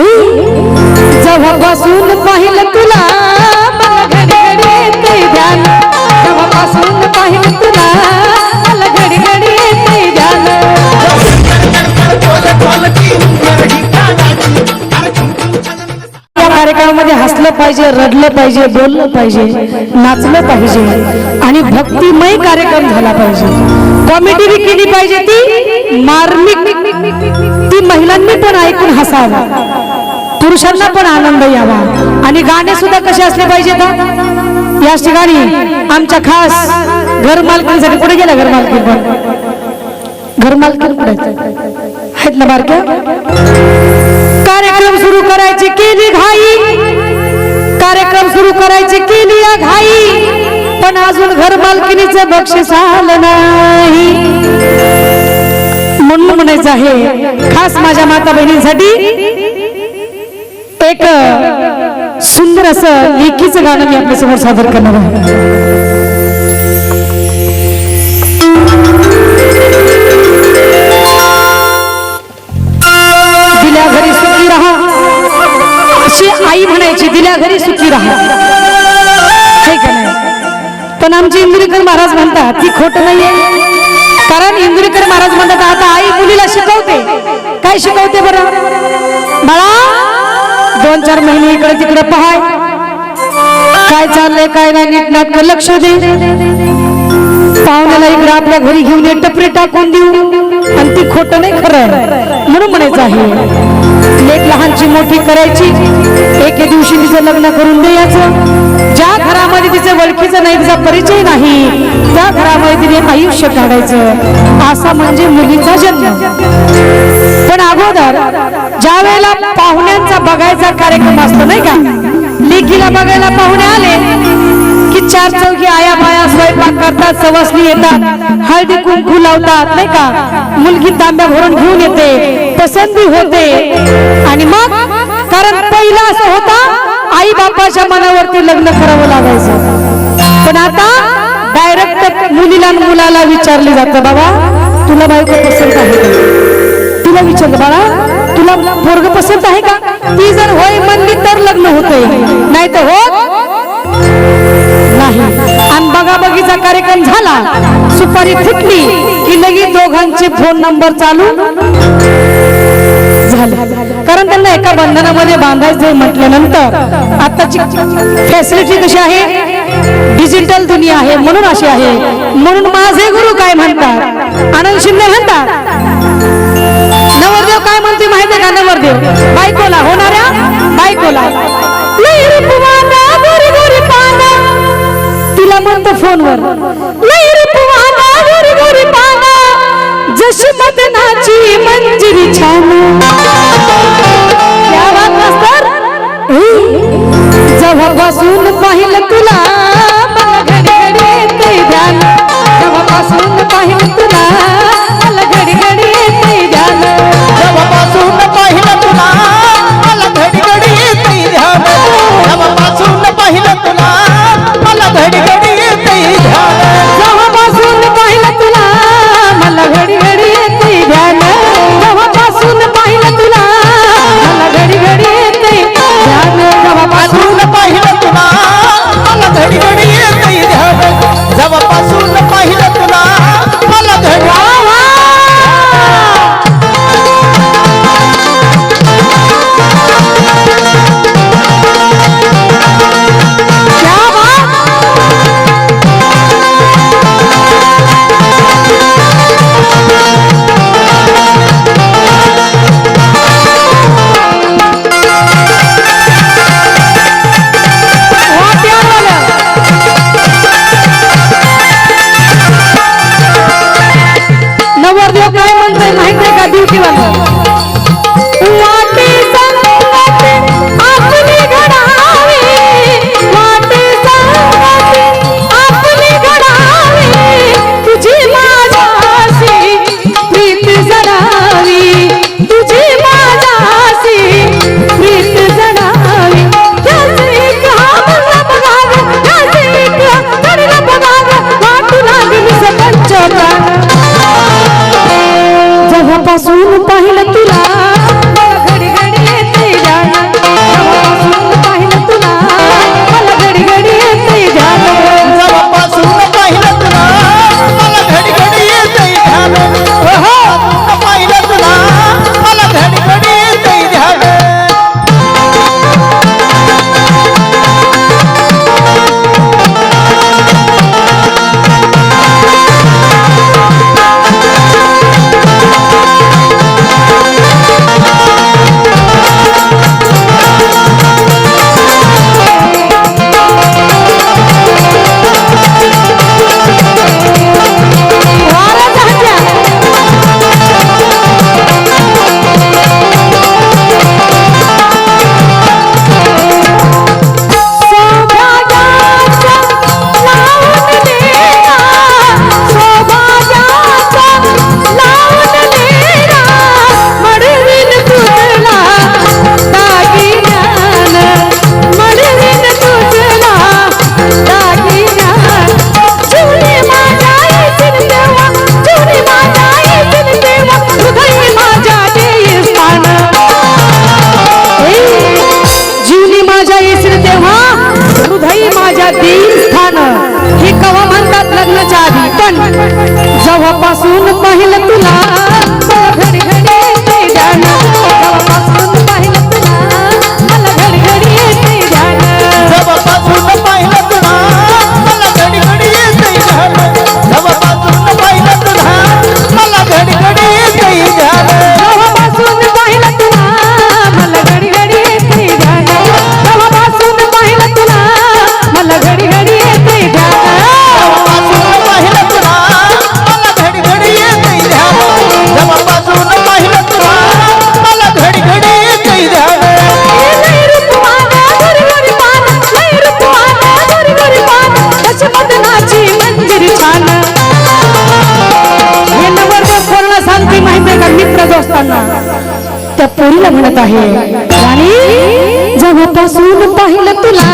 जेव्हापासून पाहिलं हसलं पाहिजे रडलं पाहिजे बोललं पाहिजे नाचलं पाहिजे आणि भक्तिमय कार्यक्रम झाला पाहिजे. कॉमेडी बी केली पाहिजे ती मार्मिक. ती महिलांनी पण ऐकून हसावं. पुरुषांना पण आनंद यावा. आणि गाणे सुद्धा कसे असले पाहिजेत या ठिकाणी आमच्या खास घर मालकीसाठी कुठे गेला घर मालकी पण? घर मालकी कुठे? आहेत? आहेत ना बारक्या? कार्यक्रम सुरू करायची केली घाई. कार्यक्रम सुरू करायची केली या घाई. पण अजून घर मालकिनीचं बक्षीस आलं नाही. म्हणून म्हणायचं आहे खास माझ्या माता बहिणींसाठी एक सुंदर असं लेखीचं गाणं मी आपल्यासमोर सादर करणार आहे. पण आमचे इंदुरीकर महाराज म्हणतात ती खोट नाहीये. कारण इंदुरीकर महाराज म्हणतात आता आई मुलीला शिकवते. काय शिकवते बरं? बाळा दोन चार महिने इकडे तिकडे पहाय. काय चाललंय काय नाही नीट नाटक लक्ष दे. पाहुण्याला इकडे आपल्या घरी घेऊन ये टपरे टाकून देऊ. आणि ती खोट नाही खरं. म्हणून म्हणायचं आहे लेख लहानची मोठी करायची. एके दिवशी तिचं लग्न करून द्यायचं. ज्या घरा तिचं ओळखीचं नाही तिचा परिचय नाही. त्या घरामध्ये तिने आयुष्य काढायचं. असा म्हणजे मुलीचा जन्म. पण अगोदर ज्या वेळेला पाहुण्यांचा बघायचा कार्यक्रम असतो नाही का लेखीला बघायला पाहुणे आले की चार चौकी आया बाया स्वयंपाक करतात सवासनी येतात हळदी कुंकू लावतात नाही का. मुलगी तांब्या भरून घेऊन येते पसंती होते. आणि मग कारण पहिला असं होता आई बापाच्या मनावरती लग्न करावं लागायचं. पण आता डायरेक्ट मुलीला मुलाला विचारले जातं बाबा तुला बायको पसंत आहे का? तुला विचारलं बाळा तुला पोरग पसंत आहे का? ती जर होय म्हणली तर लग्न होतंय. नाही तर होत नाही. आणि बघाबघीचा कार्यक्रम झाला. सुपारी फुटली की लगेच दोघांचे फोन नंबर चालू. झाले. कारण त्यांना एका बंधनामध्ये बांधायचं म्हटल्यानंतर आताची फॅसिलिटी कशी आहे? डिजिटल दुनिया आहे म्हणून अशी आहे. म्हणून माझे गुरु काय म्हणतात? आनंद शिंदे म्हणतात. नवरदेव काय म्हणते माहितीये का? नवरदेव. बायकोला होणाऱ्या बायकोला. तिला म्हणतो फोनवर. जशी मदनाची मंजिरी छान क्या बात जेव्हापासून पाहिलं तुला. असताना त्या पोरीला म्हणत आहे आणि जेव्हापासून पाहिलं तुला